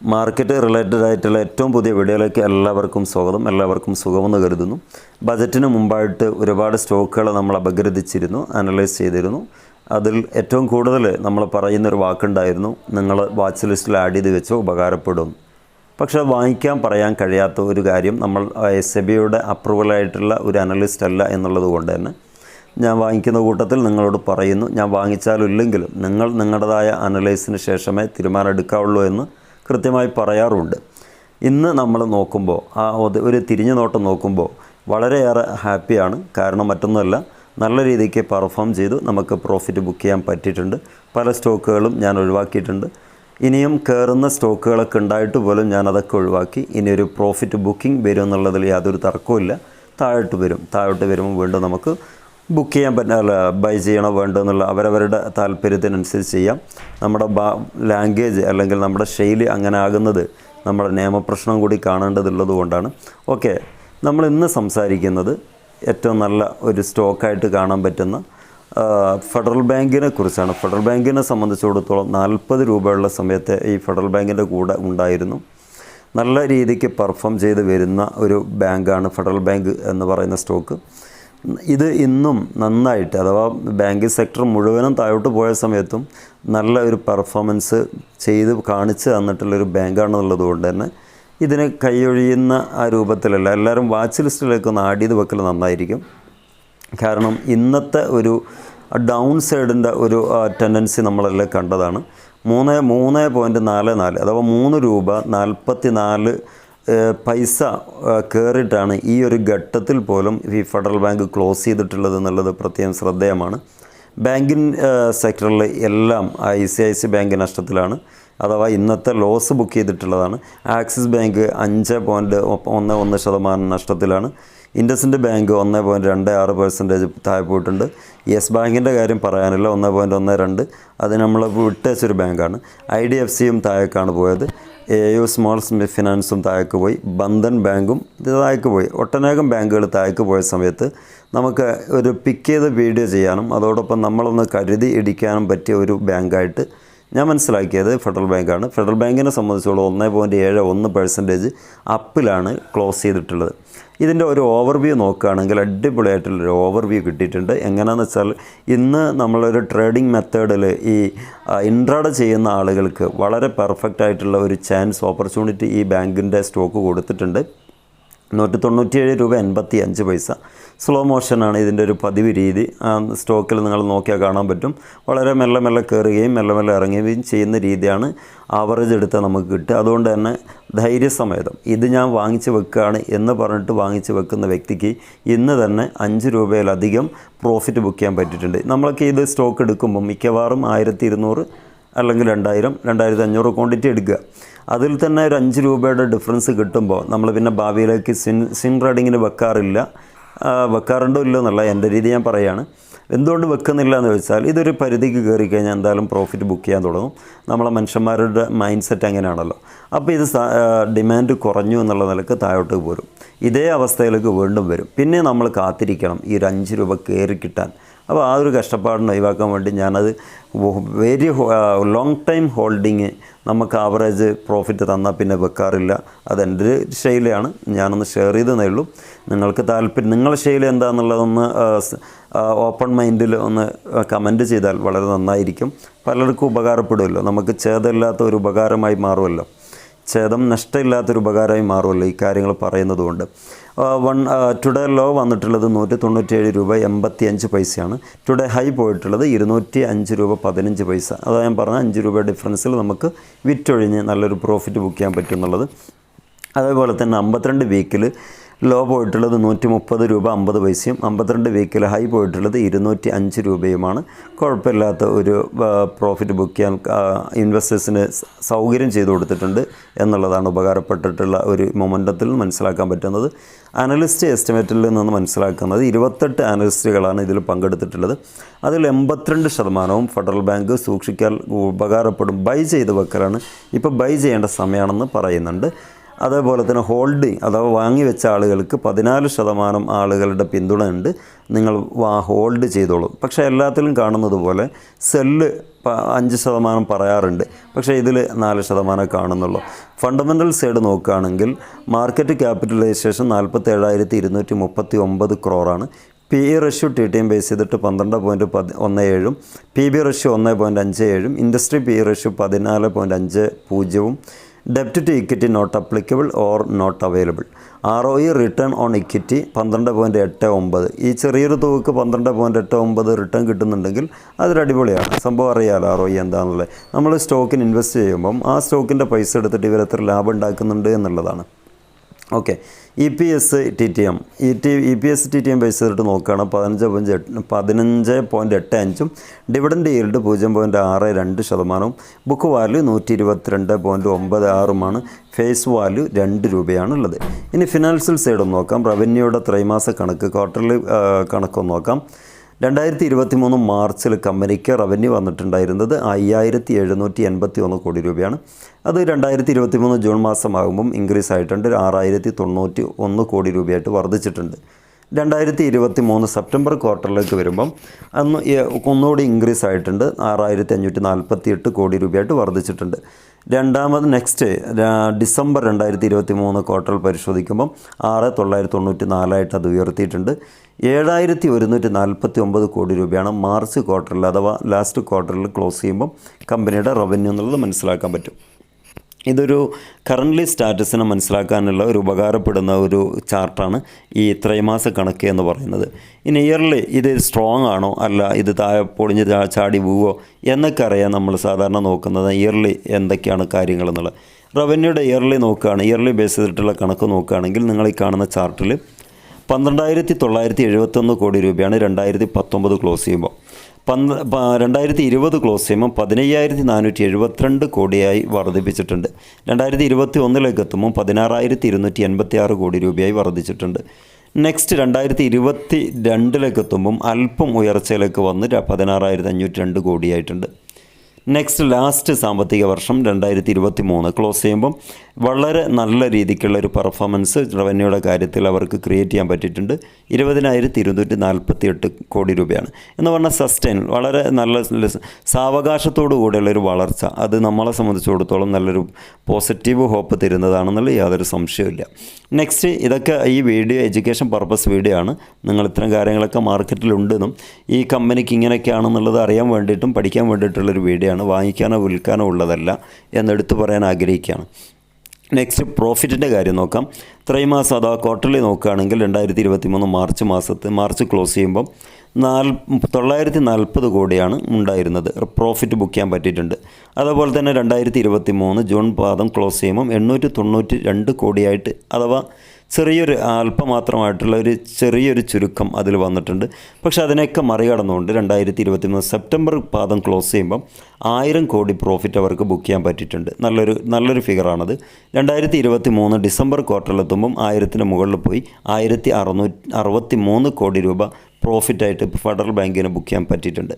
Market related ആയിട്ടുള്ള ഏറ്റവും പുതിയ വീഡിയോയിലേക്ക് എല്ലാവർക്കും സ്വാഗതം. എല്ലാവർക്കും സുഖമെന്ന് കരുതുന്നു. ബജറ്റിന് മുമ്പായിട്ട് ഒരുപാട് സ്റ്റോക്കുകൾ നമ്മൾ അപഗ്രഥിച്ചിരുന്നു അനലൈസ് ചെയ്തിരുന്നു. അതിൽ ഏറ്റവും കൂടുതൽ നമ്മൾ പറയുന്നൊരു വാക്കുണ്ടായിരുന്നു നിങ്ങൾ വാച്ച് ലിസ്റ്റിൽ ആഡ് ചെയ്ത് വെച്ചോ ഉപകാരപ്പെടും. പക്ഷേ വാങ്ങിക്കാൻ പറയാൻ കഴിയാത്ത ഒരു കാര്യം നമ്മൾ എസ് എ ബിയുടെ അപ്രൂവലായിട്ടുള്ള ഒരു അനലിസ്റ്റ് അല്ല എന്നുള്ളത് കൊണ്ട് തന്നെ ഞാൻ വാങ്ങിക്കുന്ന കൂട്ടത്തിൽ നിങ്ങളോട് പറയുന്നു ഞാൻ വാങ്ങിച്ചാലും ഇല്ലെങ്കിലും നിങ്ങൾ നിങ്ങളുടേതായ അനലൈസിന് ശേഷമേ തീരുമാനം എടുക്കാവുള്ളൂ എന്ന് കൃത്യമായി പറയാറുണ്ട്. ഇന്ന് നമ്മൾ നോക്കുമ്പോൾ ആ ഒരു- തിരിഞ്ഞു നോട്ടം നോക്കുമ്പോൾ വളരെയേറെ ഹാപ്പിയാണ്. കാരണം മറ്റൊന്നുമല്ല നല്ല രീതിക്ക് പെർഫോം ചെയ്തു നമുക്ക് പ്രോഫിറ്റ് ബുക്ക് ചെയ്യാൻ പറ്റിയിട്ടുണ്ട്. പല സ്റ്റോക്കുകളും ഞാൻ ഒഴിവാക്കിയിട്ടുണ്ട്. ഇനിയും കയറുന്ന സ്റ്റോക്കുകളൊക്കെ ഉണ്ടായിട്ട് പോലും ഞാൻ അതൊക്കെ ഒഴിവാക്കി. ഇനി ഒരു പ്രോഫിറ്റ് ബുക്കിംഗ് വരും എന്നുള്ളതിൽ യാതൊരു തർക്കവുമില്ല. താഴോട്ട് വരും. താഴോട്ട് വരുമ്പോൾ വീണ്ടും നമുക്ക് ബുക്ക് ചെയ്യാൻ പറ്റുന്ന അല്ല ബൈ ചെയ്യണോ വേണ്ടോ എന്നുള്ള അവരവരുടെ താല്പര്യത്തിനനുസരിച്ച് ചെയ്യാം. നമ്മുടെ ബാ ലാംഗ്വേജ് അല്ലെങ്കിൽ നമ്മുടെ ശൈലി അങ്ങനെ ആകുന്നത് നമ്മുടെ നിയമപ്രശ്നം കൂടി കാണേണ്ടതുള്ളത് കൊണ്ടാണ്. ഓക്കെ നമ്മൾ ഇന്ന് സംസാരിക്കുന്നത് ഏറ്റവും നല്ല ഒരു സ്റ്റോക്കായിട്ട് കാണാൻ പറ്റുന്ന ഫെഡറൽ ബാങ്കിനെ കുറിച്ചാണ്. ഫെഡറൽ ബാങ്കിനെ സംബന്ധിച്ചിടത്തോളം നാൽപ്പത് രൂപയുള്ള സമയത്തെ ഈ ഫെഡറൽ ബാങ്കിന്റെ കൂടെ ഉണ്ടായിരുന്നു. നല്ല രീതിക്ക് പെർഫോം ചെയ്ത് വരുന്ന ഒരു ബാങ്കാണ് ഫെഡറൽ ബാങ്ക് എന്ന് പറയുന്ന സ്റ്റോക്ക് ഇത് ഇന്നും നന്നായിട്ട് അഥവാ ബാങ്കിങ് സെക്ടർ മുഴുവനും താഴോട്ട് പോയ സമയത്തും നല്ല ഒരു പെർഫോമൻസ് ചെയ്ത് കാണിച്ച് തന്നിട്ടുള്ളൊരു ബാങ്കാണെന്നുള്ളത് കൊണ്ട് തന്നെ ഇതിന് കൈയൊഴിയുന്ന ആ രൂപത്തിലല്ല എല്ലാവരും വാച്ച് ലിസ്റ്റിലേക്ക് ഒന്ന് ആഡ് ചെയ്ത് വെക്കൽ നന്നായിരിക്കും. കാരണം ഇന്നത്തെ ഒരു ഡൗൺ സൈഡിന്റെ ഒരു ടെൻഡൻസി നമ്മളെല്ലാം കണ്ടതാണ്. മൂന്ന് മൂന്ന് പോയിന്റ് നാല് നാല് അഥവാ മൂന്ന് രൂപ നാൽപ്പത്തി നാല് പൈസ കയറിയിട്ടാണ് ഈ ഒരു ഘട്ടത്തിൽ പോലും ഈ ഫെഡറൽ ബാങ്ക് ക്ലോസ് ചെയ്തിട്ടുള്ളത് എന്നുള്ളത് പ്രത്യേകം ശ്രദ്ധേയമാണ്. ബാങ്കിങ് സെക്ടറിൽ എല്ലാം I C I C bank നഷ്ടത്തിലാണ്. അഥവാ ഇന്നത്തെ ലോസ് ബുക്ക് ചെയ്തിട്ടുള്ളതാണ്. ആക്സിസ് ബാങ്ക് അഞ്ച് പോയിന്റ് ഒന്ന് ഒന്ന് ശതമാനം നഷ്ടത്തിലാണ്. ഇൻഡസിന്റെ ബാങ്ക് ഒന്ന് പോയിന്റ് രണ്ട് ആറ് പെർസെന്റേജ് താഴെ പോയിട്ടുണ്ട്. യെസ് ബാങ്കിന്റെ കാര്യം പറയാനില്ല. ഒന്ന് പോയിന്റ് ഒന്ന് രണ്ട്. അത് നമ്മൾ വിട്ടേച്ചൊരു ബാങ്കാണ്. ഐ ഡി എഫ് സിയും താഴേക്കാണ് പോയത്. എ യു സ്മോൾ ഫിനാൻസും താഴേക്ക് പോയി. ബന്ധൻ ബാങ്കും താഴേക്ക് പോയി. ഒട്ടനേകം ബാങ്കുകൾ താഴേക്ക് പോയ സമയത്ത് നമുക്ക് ഒരു പിക്ക് ചെയ്ത് വീഡിയോ ചെയ്യാനും അതോടൊപ്പം നമ്മളൊന്ന് കരുതി ഇടിക്കാനും പറ്റിയ ഒരു ബാങ്കായിട്ട് ഞാൻ മനസ്സിലാക്കിയത് ഫെഡറൽ ബാങ്കാണ് ഫെഡറൽ ബാങ്കിനെ സംബന്ധിച്ചോളം ഒന്ന് പോയിന്റ് ഏഴ് ഒന്ന് പെർസെന്റേജ് അപ്പിലാണ് ക്ലോസ് ചെയ്തിട്ടുള്ളത്. ഇതിന്റെ ഒരു ഓവർവ്യൂ നോക്കുകയാണെങ്കിൽ അടിപൊളിയായിട്ടുള്ളൊരു ഓവർവ്യൂ കിട്ടിയിട്ടുണ്ട്. എങ്ങനെയാണെന്ന് വെച്ചാൽ ഇന്ന് നമ്മളൊരു ട്രേഡിംഗ് മെത്തേഡിൽ ഈ ഇൻട്രാഡ് ചെയ്യുന്ന ആളുകൾക്ക് വളരെ പെർഫെക്റ്റ് ആയിട്ടുള്ള ഒരു ചാൻസ് ഓപ്പർച്യൂണിറ്റി ഈ ബാങ്കിന്റെ സ്റ്റോക്ക് കൊടുത്തിട്ടുണ്ട്. നൂറ്റി തൊണ്ണൂറ്റിയേഴ് രൂപ എൺപത്തി അഞ്ച് പൈസ സ്ലോ മോഷനാണ് ഇതിന്റെ ഒരു പതിവ് രീതി. സ്റ്റോക്കിൽ നിങ്ങൾ നോക്കിയാൽ കാണാൻ പറ്റും. വളരെ മെല്ലെ മെല്ലെ കയറുകയും മെല്ലെ മെല്ലെ ഇറങ്ങുകയും ചെയ്യുന്ന രീതിയാണ്. ആവറേജ് എടുത്താൽ നമുക്ക് കിട്ടുക. അതുകൊണ്ട് തന്നെ ധൈര്യസമേതം. ഇത് ഞാൻ വാങ്ങിച്ച് വെക്കുകയാണ് എന്ന് പറഞ്ഞിട്ട് വാങ്ങിച്ച് വെക്കുന്ന വ്യക്തിക്ക് ഇന്ന് തന്നെ അഞ്ച് രൂപയിലധികം പ്രോഫിറ്റ് ബുക്ക് ചെയ്യാൻ പറ്റിയിട്ടുണ്ട്. നമ്മളൊക്കെ ഇത് സ്റ്റോക്ക് എടുക്കുമ്പോൾ മിക്കവാറും ആയിരത്തി ഇരുന്നൂറ് അല്ലെങ്കിൽ രണ്ടായിരം രണ്ടായിരത്തി അഞ്ഞൂറ് ക്വാണ്ടിറ്റി എടുക്കുക. അതിൽ തന്നെ ഒരു അഞ്ച് രൂപയുടെ ഡിഫറൻസ് കിട്ടുമ്പോൾ നമ്മൾ പിന്നെ ഭാവിയിലേക്ക് സിൻ സിൻ റൈഡിങ്ങിന് വെക്കാറില്ല. വെക്കാറുണ്ടോ ഇല്ലോ എന്നുള്ള എന്റെ രീതി ഞാൻ പറയുകയാണ് എന്തുകൊണ്ട് വെക്കുന്നില്ല എന്ന് വെച്ചാൽ ഇതൊരു പരിധിക്ക് കയറി കഴിഞ്ഞാൽ എന്തായാലും പ്രോഫിറ്റ് ബുക്ക് ചെയ്യാൻ തുടങ്ങും. നമ്മളെ മനുഷ്യന്മാരുടെ മൈൻഡ് സെറ്റ് അങ്ങനെയാണല്ലോ. അപ്പോൾ ഇത് ഡിമാൻഡ് കുറഞ്ഞു എന്നുള്ള നിലയ്ക്ക് താഴോട്ട് പോരും. ഇതേ അവസ്ഥയിലേക്ക് വീണ്ടും വരും. പിന്നെ നമ്മൾ കാത്തിരിക്കണം ഈ ഒരു അഞ്ച് രൂപ കയറി കിട്ടാൻ. അപ്പോൾ ആ ഒരു കഷ്ടപ്പാടിന് ഒഴിവാക്കാൻ വേണ്ടി ഞാനത് വെരി ലോങ് ടൈം ഹോൾഡിങ് നമുക്ക് ആവറേജ് പ്രോഫിറ്റ് തന്നാൽ പിന്നെ വെക്കാറില്ല. അതെന്റെ ഒരു ശൈലിയാണ്. ഞാനൊന്ന് ഷെയർ ചെയ്തതേ ഉള്ളൂ. നിങ്ങൾക്ക് താല്പര്യം നിങ്ങളുടെ ശൈലി എന്താണെന്നുള്ളതൊന്ന് ഓപ്പൺ മൈൻഡിൽ ഒന്ന് കമന്റ് ചെയ്താൽ വളരെ നന്നായിരിക്കും. പലർക്കും ഉപകാരപ്പെടുമല്ലോ. നമുക്ക് ചേതല്ലാത്ത ഒരു ഉപകാരമായി മാറുമല്ലോ. ഛേദം നഷ്ടമില്ലാത്തൊരു ഉപകാരമായി മാറുമല്ലോ ഈ കാര്യങ്ങൾ പറയുന്നത് കൊണ്ട് വൺ ടുഡേ ലോ വന്നിട്ടുള്ളത് നൂറ്റി തൊണ്ണൂറ്റിയേഴ് രൂപ എൺപത്തി അഞ്ച് പൈസയാണ്. ടുഡേ ഹൈ പോയിട്ടുള്ളത് ഇരുന്നൂറ്റി അഞ്ച് രൂപ പതിനഞ്ച് പൈസ. അതാ ഞാൻ പറഞ്ഞ അഞ്ച് രൂപ ഡിഫറൻസിൽ നമുക്ക് വിറ്റൊഴിഞ്ഞ് നല്ലൊരു പ്രോഫിറ്റ് ബുക്ക് ചെയ്യാൻ പറ്റും എന്നുള്ളത്. അതേപോലെ തന്നെ അമ്പത്തിരണ്ട് വീക്കിൽ ലോ പോയിട്ടുള്ളത് നൂറ്റി മുപ്പത് രൂപ അമ്പത് പൈസയും അമ്പത്തിരണ്ട് വീക്കിൽ ഹൈ പോയിട്ടുള്ളത് ഇരുന്നൂറ്റി അഞ്ച് രൂപയുമാണ്. കുഴപ്പമില്ലാത്ത ഒരു പ്രോഫിറ്റ് ബുക്ക് ചെയ്യാൻ ഇൻവെസ്റ്റേഴ്സിന് സൗകര്യം ചെയ്തു കൊടുത്തിട്ടുണ്ട് എന്നുള്ളതാണ് ഉപകാരപ്പെട്ടിട്ടുള്ള ഒരു മൊമെന്റത്തിൽ മനസ്സിലാക്കാൻ പറ്റുന്നത്. അനലിസ്റ്റ് എസ്റ്റിമേറ്റിൽ നിന്ന് മനസ്സിലാക്കുന്നത് ഇരുപത്തെട്ട് അനലിസ്റ്റുകളാണ് ഇതിൽ പങ്കെടുത്തിട്ടുള്ളത്. അതിൽ എൺപത്തിരണ്ട് ശതമാനവും ഫെഡറൽ ബാങ്ക് സൂക്ഷിക്കാൻ ഉപകാരപ്പെടും. ബൈ ചെയ്ത് വെക്കലാണ്. ഇപ്പോൾ ബൈ ചെയ്യേണ്ട സമയമാണെന്ന് പറയുന്നുണ്ട്. അതേപോലെ തന്നെ ഹോൾഡിങ് അഥവാ വാങ്ങിവെച്ച ആളുകൾക്ക് പതിനാല് ശതമാനം ആളുകളുടെ പിന്തുണ ഉണ്ട്. നിങ്ങൾ വാ ഹോൾഡ് ചെയ്തോളും. പക്ഷേ എല്ലാത്തിലും കാണുന്നത് പോലെ സെല്ല് അഞ്ച് ശതമാനം പറയാറുണ്ട്. പക്ഷേ ഇതിൽ നാല് ശതമാനം കാണുന്നുള്ളൂ. ഫണ്ടമെന്റൽ സൈഡ് നോക്കുകയാണെങ്കിൽ മാർക്കറ്റ് ക്യാപിറ്റലൈസേഷൻ നാൽപ്പത്തി ഏഴായിരത്തി ഇരുന്നൂറ്റി മുപ്പത്തി ഒമ്പത് ക്രോറാണ്. P E ratio T T M base ചെയ്തിട്ട് പന്ത്രണ്ട് പോയിന്റ് പതി ഒന്ന് ഏഴും പി ബി റഷ്യോ ഒന്ന് പോയിന്റ് അഞ്ച് ഏഴും ഇൻഡസ്ട്രി പി ഇ റഷ്യോ പതിനാല് പോയിന്റ് അഞ്ച് പൂജ്യവും ഡെപ്റ്റ് to equity not applicable or not available. R O E return on equity പന്ത്രണ്ട് പോയിന്റ് എട്ട് ഒമ്പത്. ഈ ചെറിയൊരു തുകക്ക് പന്ത്രണ്ട് പോയിന്റ് എട്ട് ഒമ്പത് റിട്ടേൺ കിട്ടുന്നുണ്ടെങ്കിൽ അതൊരു അടിപൊളിയാണ്. സംഭവം അറിയാമല്ലോ ആർ ഒ ഇ എന്താണെന്നുള്ളത് നമ്മൾ സ്റ്റോക്കിന് ഇൻവെസ്റ്റ് ചെയ്യുമ്പം ആ സ്റ്റോക്കിന്റെ പൈസ എടുത്തിട്ട് ഇവരെത്ര ലാഭം ഉണ്ടാക്കുന്നുണ്ട് എന്നുള്ളതാണ്. Okay. E P S T T M. E T E P S T T M base ചെയ്തിട്ട് നോക്കുകയാണ് പതിനഞ്ച് പോയിന്റ് എട്ട് പതിനഞ്ച് പോയിന്റ് എട്ട് അഞ്ചും ഡിവിഡൻഡ് ഈൽഡ് പൂജ്യം പോയിന്റ് ആറ് രണ്ട് ശതമാനവും ബുക്ക് വാല്യൂ നൂറ്റി ഇരുപത്തിരണ്ട് പോയിന്റ് ഒമ്പത് ആറുമാണ് ഫേസ് വാല്യൂ രണ്ട് രൂപയാണ് ഉള്ളത് ഇനി ഫിനാൻഷ്യൽ സൈഡ് നോക്കാം. റവന്യൂയുടെ ത്രൈമാസ കണക്ക് ക്വാർട്ടർലി കണക്കൊന്ന് നോക്കാം. രണ്ടായിരത്തി ഇരുപത്തി മൂന്ന് മാർച്ചിൽ കമ്പനിക്ക് റവന്യൂ വന്നിട്ടുണ്ടായിരുന്നത് അയ്യായിരത്തി എഴുന്നൂറ്റി എൺപത്തി ഒന്ന് കോടി രൂപയാണ്. അത് രണ്ടായിരത്തി ഇരുപത്തി മൂന്ന് ജൂൺ മാസമാകുമ്പം ഇൻക്രീസ് ആയിട്ടുണ്ട് ആറായിരത്തി തൊണ്ണൂറ്റി ഒന്ന് കോടി രൂപയായിട്ട് വർദ്ധിച്ചിട്ടുണ്ട്. രണ്ടായിരത്തി ഇരുപത്തി മൂന്ന് സെപ്റ്റംബർ ക്വാർട്ടറിലേക്ക് വരുമ്പം അന്ന് ഒന്നുകൂടി ഇൻക്രീസ് ആയിട്ടുണ്ട്. ആറായിരത്തി അഞ്ഞൂറ്റി നാൽപ്പത്തി എട്ട് കോടി രൂപയായിട്ട് വർദ്ധിച്ചിട്ടുണ്ട്. രണ്ടാമത് നെക്സ്റ്റ് ഡിസംബർ രണ്ടായിരത്തി ഇരുപത്തി മൂന്ന് ക്വാർട്ടറിൽ പരിശോധിക്കുമ്പം ആറ് തൊള്ളായിരത്തി തൊണ്ണൂറ്റി നാലായിട്ട് അത് ഉയർത്തിയിട്ടുണ്ട്. ഏഴായിരത്തി ഒരുന്നൂറ്റി നാൽപ്പത്തി ഒമ്പത് കോടി രൂപയാണ് മാർച്ച് ക്വാർട്ടറിൽ അഥവാ ലാസ്റ്റ് ക്വാർട്ടറിൽ ക്ലോസ് ചെയ്യുമ്പം കമ്പനിയുടെ റവന്യൂ എന്നുള്ളത് മനസ്സിലാക്കാൻ പറ്റും. ഇതൊരു കറന്റ്ലി സ്റ്റാറ്റസിനെ മനസ്സിലാക്കാനുള്ള ഒരു ഉപകാരപ്പെടുന്ന ഒരു ചാർട്ടാണ് ഈ ത്രൈമാസ കണക്ക് എന്ന് പറയുന്നത്. ഇനി ഇയർലി ഇത് സ്ട്രോങ് ആണോ? അല്ല ഇത് താഴെ പൊളിഞ്ഞ് ചാടി പോവോ? എന്നൊക്കെ അറിയാൻ നമ്മൾ സാധാരണ നോക്കുന്നത് ഇയർലി എന്തൊക്കെയാണ് കാര്യങ്ങളെന്നുള്ളത് റവന്യൂയുടെ ഇയർലി നോക്കുകയാണ് ഇയർലി ബേസ് ചെയ്തിട്ടുള്ള കണക്ക് നോക്കുകയാണെങ്കിൽ നിങ്ങൾ ഈ കാണുന്ന ചാർട്ടിൽ പന്ത്രണ്ടായിരത്തി തൊള്ളായിരത്തി എഴുപത്തൊന്ന് കോടി രൂപയാണ് രണ്ടായിരത്തി പത്തൊമ്പത് ക്ലോസ് ചെയ്യുമ്പോൾ. പന്ത്ര പ- രണ്ടായിരത്തി ഇരുപത് ക്ലോസ് ചെയ്യുമ്പോൾ പതിനയ്യായിരത്തി നാനൂറ്റി എഴുപത്തിരണ്ട് കോടിയായി വർദ്ധിപ്പിച്ചിട്ടുണ്ട്. രണ്ടായിരത്തി ഇരുപത്തി ഒന്നിലേക്ക് എത്തുമ്പോൾ പതിനാറായിരത്തി ഇരുന്നൂറ്റി എൺപത്തി ആറ് കോടി രൂപയായി വർദ്ധിച്ചിട്ടുണ്ട്. നെക്സ്റ്റ് രണ്ടായിരത്തി ഇരുപത്തി രണ്ടിലേക്ക് എത്തുമ്പം അല്പം ഉയർച്ചയിലേക്ക് വന്ന് പതിനാറായിരത്തി അഞ്ഞൂറ്റി രണ്ട് കോടിയായിട്ടുണ്ട്. നെക്സ്റ്റ് ലാസ്റ്റ് സാമ്പത്തിക വർഷം രണ്ടായിരത്തി ഇരുപത്തി മൂന്ന് ക്ലോസ് ചെയ്യുമ്പം വളരെ നല്ല രീതിക്കുള്ള ഒരു പെർഫോമൻസ് റവന്യൂയുടെ കാര്യത്തിൽ അവർക്ക് ക്രിയേറ്റ് ചെയ്യാൻ പറ്റിയിട്ടുണ്ട്. ഇരുപതിനായിരത്തി ഇരുന്നൂറ്റി നാൽപ്പത്തി എട്ട് കോടി രൂപയാണ്. എന്ന് പറഞ്ഞാൽ സസ്റ്റൈൻ വളരെ നല്ല സാവകാശത്തോടു കൂടിയുള്ള ഒരു വളർച്ച. അത് നമ്മളെ സംബന്ധിച്ചിടത്തോളം നല്ലൊരു പോസിറ്റീവ് ഹോപ്പ് തരുന്നതാണെന്നുള്ള യാതൊരു സംശയമില്ല നെക്സ്റ്റ് ഇതൊക്കെ ഈ വീഡിയോ എഡ്യൂക്കേഷൻ പർപ്പസ് വീഡിയോ ആണ്. നിങ്ങൾ ഇത്തരം കാര്യങ്ങളൊക്കെ മാർക്കറ്റിലുണ്ടെന്നും ഈ കമ്പനിക്ക് ഇങ്ങനെയൊക്കെയാണെന്നുള്ളത് അറിയാൻ വേണ്ടിയിട്ടും പഠിക്കാൻ വേണ്ടിയിട്ടുള്ളൊരു വീഡിയോ ആണ്. വാങ്ങിക്കാനോ വിൽക്കാനോ ഉള്ളതല്ല എന്നെടുത്ത് പറയാൻ ആഗ്രഹിക്കുകയാണ്. നെക്സ്റ്റ് പ്രോഫിറ്റിന്റെ കാര്യം നോക്കാം. ത്രൈമാസം അഥവാ ക്വാർട്ടർലി നോക്കുകയാണെങ്കിൽ രണ്ടായിരത്തി ഇരുപത്തി മൂന്ന് മാർച്ച് മാസത്തെ മാർച്ച് ക്ലോസ് ചെയ്യുമ്പം നാൽ തൊള്ളായിരത്തി നാൽപ്പത് കോടിയാണ് ഉണ്ടായിരുന്നത്. പ്രോഫിറ്റ് ബുക്ക് ചെയ്യാൻ പറ്റിയിട്ടുണ്ട്. അതുപോലെ തന്നെ രണ്ടായിരത്തി ഇരുപത്തി മൂന്ന് ജൂൺ പാദം ക്ലോസ് ചെയ്യുമ്പം എണ്ണൂറ്റി തൊണ്ണൂറ്റി രണ്ട് കോടിയായിട്ട് അഥവാ ചെറിയൊരു അല്പമാത്രമായിട്ടുള്ള ഒരു ചെറിയൊരു ചുരുക്കം അതിൽ വന്നിട്ടുണ്ട്. പക്ഷേ അതിനെയൊക്കെ മറികടന്നുകൊണ്ട് രണ്ടായിരത്തി ഇരുപത്തി മൂന്ന് സെപ്റ്റംബർ പാദം ക്ലോസ് ചെയ്യുമ്പം ആയിരം കോടി പ്രോഫിറ്റ് അവർക്ക് ബുക്ക് ചെയ്യാൻ പറ്റിയിട്ടുണ്ട്. നല്ലൊരു നല്ലൊരു ഫിഗറാണത് രണ്ടായിരത്തി ഇരുപത്തി മൂന്ന് ഡിസംബർ ക്വാർട്ടറിലെത്തുമ്പം ആയിരത്തിന് മുകളിൽ പോയി ആയിരത്തി അറുന്നൂറ്റി അറുപത്തി മൂന്ന് കോടി രൂപ പ്രോഫിറ്റായിട്ട് ഫെഡറൽ ബാങ്കിന് ബുക്ക് ചെയ്യാൻ പറ്റിയിട്ടുണ്ട്.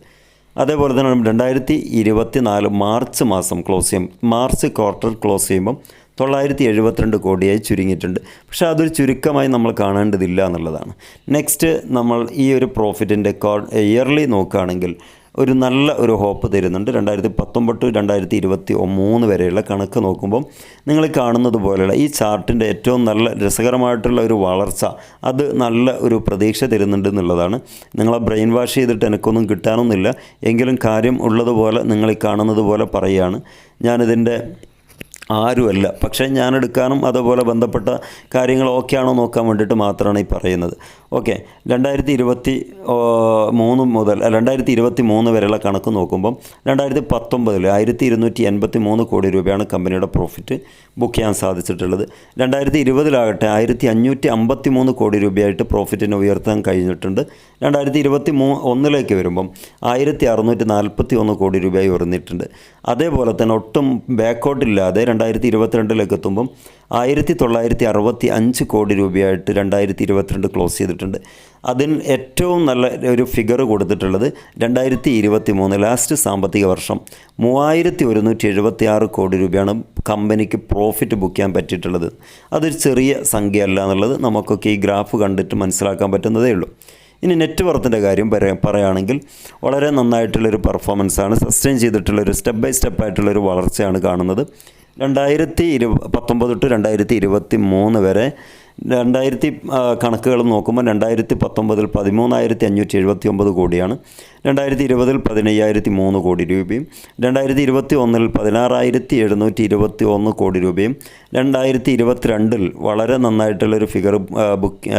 അതേപോലെ തന്നെ രണ്ടായിരത്തി ഇരുപത്തി നാല് മാർച്ച് മാസം ക്ലോസ് ചെയ്യും മാർച്ച് ക്വാർട്ടർ ക്ലോസ് ചെയ്യുമ്പം തൊള്ളായിരത്തി എഴുപത്തിരണ്ട് കോടിയായി ചുരുങ്ങിയിട്ടുണ്ട്. പക്ഷേ അതൊരു ചുരുക്കമായി നമ്മൾ കാണേണ്ടതില്ല എന്നുള്ളതാണ്. നെക്സ്റ്റ് നമ്മൾ ഈ ഒരു പ്രോഫിറ്റിന്റെ ഇയർലി നോക്കുകയാണെങ്കിൽ ഒരു നല്ല ഒരു ഹോപ്പ് തരുന്നുണ്ട്. രണ്ടായിരത്തി പത്തൊമ്പത് ടു രണ്ടായിരത്തി ഇരുപത്തി മൂന്ന് വരെയുള്ള കണക്ക് നോക്കുമ്പം നിങ്ങൾ കാണുന്നത് പോലെയുള്ള ഈ ചാർട്ടിന്റെ ഏറ്റവും നല്ല രസകരമായിട്ടുള്ള ഒരു വളർച്ച അത് നല്ല ഒരു പ്രതീക്ഷ തരുന്നുണ്ട് എന്നുള്ളതാണ്. നിങ്ങളെ ബ്രെയിൻ വാഷ് ചെയ്തിട്ട് എനിക്കൊന്നും കിട്ടാനൊന്നുമില്ല. എങ്കിലും കാര്യം ഉള്ളതുപോലെ നിങ്ങൾ കാണുന്നത് പോലെ പറയുകയാണ്. ഞാനിതിന്റെ ആരുമല്ല. പക്ഷേ ഞാൻ എടുക്കാനും അതുപോലെ ബന്ധപ്പെട്ട കാര്യങ്ങൾ ഓക്കെ ആണോ നോക്കാൻ വേണ്ടിയിട്ട് മാത്രമാണ് ഈ പറയുന്നത്. ഓക്കെ. രണ്ടായിരത്തി ഇരുപത്തി മൂന്ന് മുതൽ രണ്ടായിരത്തി ഇരുപത്തി മൂന്ന് വരെയുള്ള കണക്ക് നോക്കുമ്പം രണ്ടായിരത്തി പത്തൊമ്പതിൽ ആയിരത്തി ഇരുന്നൂറ്റി എൺപത്തി മൂന്ന് കോടി രൂപയാണ് കമ്പനിയുടെ പ്രോഫിറ്റ് ബുക്ക് ചെയ്യാൻ സാധിച്ചിട്ടുള്ളത്. രണ്ടായിരത്തി ഇരുപതിലാകട്ടെ ആയിരത്തി അഞ്ഞൂറ്റി അമ്പത്തി മൂന്ന് കോടി രൂപയായിട്ട് പ്രോഫിറ്റിനെ ഉയർത്താൻ കഴിഞ്ഞിട്ടുണ്ട്. രണ്ടായിരത്തി ഇരുപത്തി മൂ ഒന്നിലേക്ക് വരുമ്പം ആയിരത്തി അറുന്നൂറ്റി നാൽപ്പത്തി ഒന്ന് കോടി രൂപയായി ഉയർന്നിട്ടുണ്ട്. അതേപോലെ തന്നെ ഒട്ടും ബാക്കൗട്ടില്ലാതെ രണ്ടായിരത്തി ഇരുപത്തിരണ്ടിലേക്ക് എത്തുമ്പം ആയിരത്തി തൊള്ളായിരത്തി അറുപത്തി അഞ്ച് കോടി രൂപയായിട്ട് രണ്ടായിരത്തി ഇരുപത്തിരണ്ട് ക്ലോസ് ചെയ്തിട്ടുണ്ട്. അതിന് ഏറ്റവും നല്ല ഒരു ഫിഗർ കൊടുത്തിട്ടുള്ളത് രണ്ടായിരത്തി ഇരുപത്തി മൂന്ന് ലാസ്റ്റ് സാമ്പത്തിക വർഷം. മൂവായിരത്തി ഒരുന്നൂറ്റി എഴുപത്തി ആറ് കോടി രൂപയാണ് കമ്പനിക്ക് പ്രോഫിറ്റ് ബുക്ക് ചെയ്യാൻ പറ്റിയിട്ടുള്ളത്. അതൊരു ചെറിയ സംഖ്യ അല്ല എന്നുള്ളത് നമുക്കൊക്കെ ഈ ഗ്രാഫ് കണ്ടിട്ട് മനസ്സിലാക്കാൻ പറ്റുന്നതേ ഉള്ളൂ. ഇനി നെറ്റ് വർത്തിന്റെ കാര്യം പറയാ പറയുകയാണെങ്കിൽ വളരെ നന്നായിട്ടുള്ളൊരു പെർഫോമൻസാണ് സസ്റ്റെയിൻ ചെയ്തിട്ടുള്ളൊരു സ്റ്റെപ്പ് ബൈ സ്റ്റെപ്പ് ആയിട്ടുള്ളൊരു വളർച്ചയാണ് കാണുന്നത്. രണ്ടായിരത്തി ഇരു പത്തൊമ്പത് ടു രണ്ടായിരത്തി ഇരുപത്തി മൂന്ന് വരെ രണ്ടായിരത്തി കണക്കുകൾ നോക്കുമ്പോൾ രണ്ടായിരത്തി പത്തൊമ്പതിൽ പതിമൂന്നായിരത്തി അഞ്ഞൂറ്റി എഴുപത്തി ഒമ്പത് കോടിയാണ്. രണ്ടായിരത്തി ഇരുപതിൽ പതിനയ്യായിരത്തി മൂന്ന് കോടി രൂപയും. രണ്ടായിരത്തി ഇരുപത്തി ഒന്നിൽ പതിനാറായിരത്തി എഴുന്നൂറ്റി ഇരുപത്തി ഒന്ന് കോടി രൂപയും. രണ്ടായിരത്തി ഇരുപത്തിരണ്ടിൽ വളരെ നന്നായിട്ടുള്ളൊരു ഫിഗർ ബുക്ക്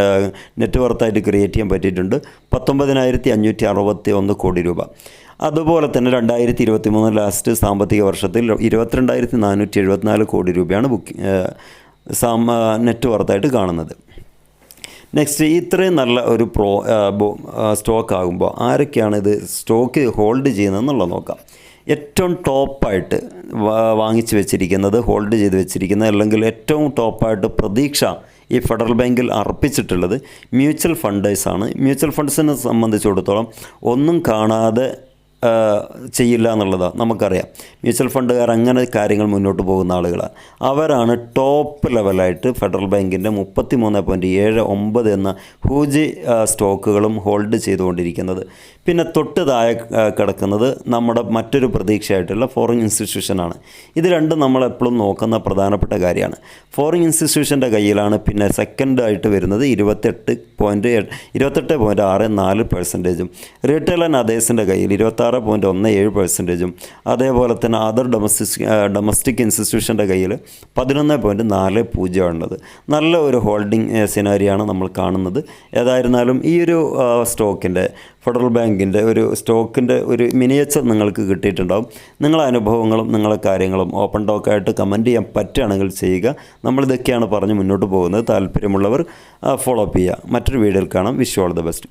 നെറ്റ് വർത്തായിട്ട് ക്രിയേറ്റ് ചെയ്യാൻ പറ്റിയിട്ടുണ്ട് പത്തൊമ്പതിനായിരത്തി അഞ്ഞൂറ്റി അറുപത്തി ഒന്ന് കോടി രൂപ. അതുപോലെ തന്നെ രണ്ടായിരത്തി ഇരുപത്തി മൂന്ന് ലാസ്റ്റ് സാമ്പത്തിക വർഷത്തിൽ ഇരുപത്തിരണ്ടായിരത്തി നാനൂറ്റി എഴുപത്തിനാല് കോടി രൂപയാണ് ബുക്ക് സാമ നെറ്റ് വർത്തായിട്ട് കാണുന്നത്. നെക്സ്റ്റ് ഇത്രയും നല്ല ഒരു പ്രോ സ്റ്റോക്ക് ആകുമ്പോൾ ആരൊക്കെയാണ് ഇത് സ്റ്റോക്ക് ഹോൾഡ് ചെയ്യുന്നതെന്നുള്ളത് നോക്കാം. ഏറ്റവും ടോപ്പായിട്ട് വാങ്ങിച്ചു വെച്ചിരിക്കുന്നത് ഹോൾഡ് ചെയ്ത് വെച്ചിരിക്കുന്നത് അല്ലെങ്കിൽ ഏറ്റവും ടോപ്പായിട്ട് പ്രതീക്ഷ ഈ ഫെഡറൽ ബാങ്കിൽ അർപ്പിച്ചിട്ടുള്ളത് മ്യൂച്വൽ ഫണ്ടേഴ്സാണ് മ്യൂച്വൽ ഫണ്ട്സിനെ സംബന്ധിച്ചിടത്തോളം ഒന്നും കാണാതെ ചെയ്യില്ല എന്നുള്ളതാണ് നമുക്കറിയാം. മ്യൂച്വൽ ഫണ്ടുകാർ അങ്ങനെ കാര്യങ്ങൾ മുന്നോട്ട് പോകുന്ന ആളുകളാണ്. അവരാണ് ടോപ്പ് ലെവലായിട്ട് ഫെഡറൽ ബാങ്കിന്റെ മുപ്പത്തി മൂന്ന് പോയിന്റ് ഏഴ് ഒമ്പത് എന്ന ഹൂജി സ്റ്റോക്കുകളും ഹോൾഡ് ചെയ്തുകൊണ്ടിരിക്കുന്നത്. പിന്നെ തൊട്ട് താഴെ കിടക്കുന്നത് നമ്മുടെ മറ്റൊരു പ്രതീക്ഷയായിട്ടുള്ള ഫോറിൻ ഇൻസ്റ്റിറ്റ്യൂഷനാണ്. ഇത് രണ്ടും നമ്മളെപ്പോഴും നോക്കുന്ന പ്രധാനപ്പെട്ട കാര്യമാണ്. ഫോറിൻ ഇൻസ്റ്റിറ്റ്യൂഷന്റെ കയ്യിലാണ് പിന്നെ സെക്കൻഡ് ആയിട്ട് വരുന്നത് ഇരുപത്തെട്ട് പോയിന്റ് ഇരുപത്തെട്ട് പോയിന്റ് ആറ് നാല് പെർസെന്റേജും. റീറ്റെയിൽ ആൻഡ് അതേഴ്സിന്റെ കയ്യിൽ ഇരുപത്താറ് പോയിന്റ് ഒന്ന് ഏഴ് പെർസെന്റേജും അതേപോലെ തന്നെ അതർ ഡൊമസ്റ്റിക് ഡൊമസ്റ്റിക് ഇൻസ്റ്റിറ്റ്യൂഷന്റെ കയ്യിൽ പതിനൊന്ന് പോയിന്റ് നാല് പൂജ്യം ഉള്ളത് നല്ല ഒരു ഹോൾഡിംഗ് സിനാരിയാണ് നമ്മൾ കാണുന്നത്. ഏതായിരുന്നാലും ഈ ഒരു സ്റ്റോക്കിന്റെ ഫെഡറൽ ബാങ്കിന്റെ ഒരു സ്റ്റോക്കിന്റെ ഒരു മിനിയേച്ചർ നിങ്ങൾക്ക് കിട്ടിയിട്ടുണ്ടാവും. നിങ്ങളെ അനുഭവങ്ങളും നിങ്ങളെ കാര്യങ്ങളും ഓപ്പൺ ടോക്കായിട്ട് കമന്റ് ചെയ്യാൻ പറ്റുകയാണെങ്കിൽ ചെയ്യുക. നമ്മളിതൊക്കെയാണ് പറഞ്ഞ് മുന്നോട്ട് പോകുന്നത്. താല്പര്യമുള്ളവർ ഫോളോ അപ്പ് ചെയ്യുക. മറ്റൊരു വീഡിയോയിൽ കാണാം. Wish all the best